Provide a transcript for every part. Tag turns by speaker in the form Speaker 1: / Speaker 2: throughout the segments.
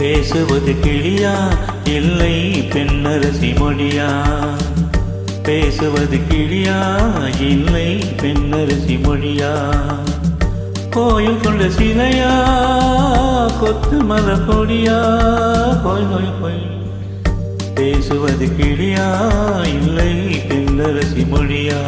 Speaker 1: பேசுவது கிளியா? இல்லை பெண்ணரசி மொழியா? பேசுவது கிளியா? இல்லை பெண்ணரசி மொழியா? கோயில் கொண்ட சிலையா? கொத்து மத கொடியா கோயில் கோயில் கோயில். பேசுவது கிளியா? இல்லை பெண்ணரசி மொழியா?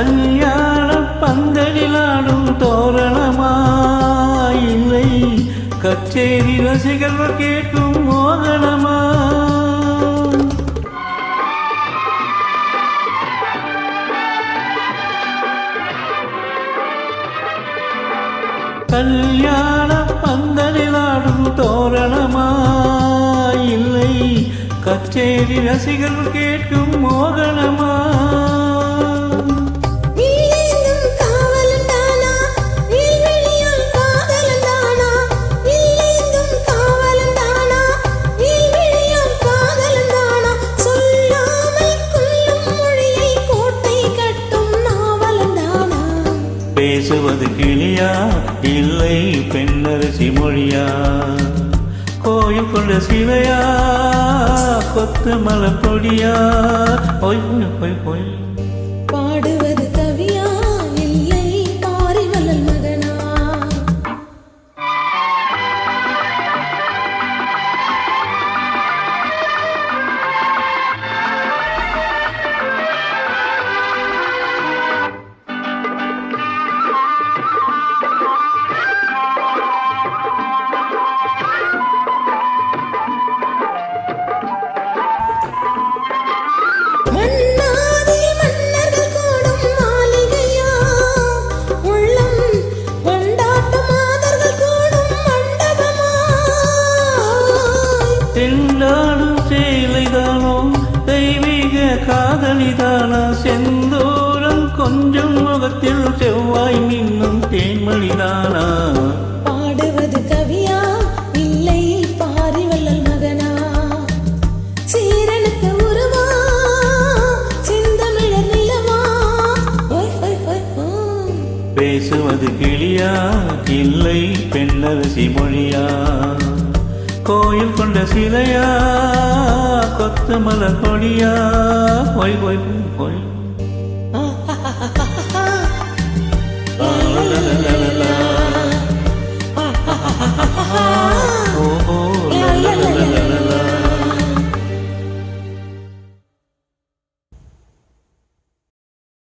Speaker 1: கல்யாண பந்தலிலாடும் தோரணமாய் இல்லை கச்சேரி ரசிகர்கள் கேட்கும் மோகனமா கல்யாண பந்தலிலாடும் தோரணமா இல்லை கச்சேரி ரசிகர்கள் கேட்கும் மோகனமா பேசுவது கிளியா? இல்லை பெண்ணரசி மொழியா? கோயில் கொண்ட சிவையா கொத்து மலை பொடியா? பொய் பொய் பொய் பொய். தென்னாடும் சேலைதானோ? தெய்வீக காதலிதானா? செந்தூரம் கொஞ்சம் முகத்தில் செவ்வாய் மின் கிளியா இல்லை பெண்ணரசி மொழியா? கோயில் கொண்ட சிலையா? கொத்து மலர் கொடியா பொய் பொய் பொய்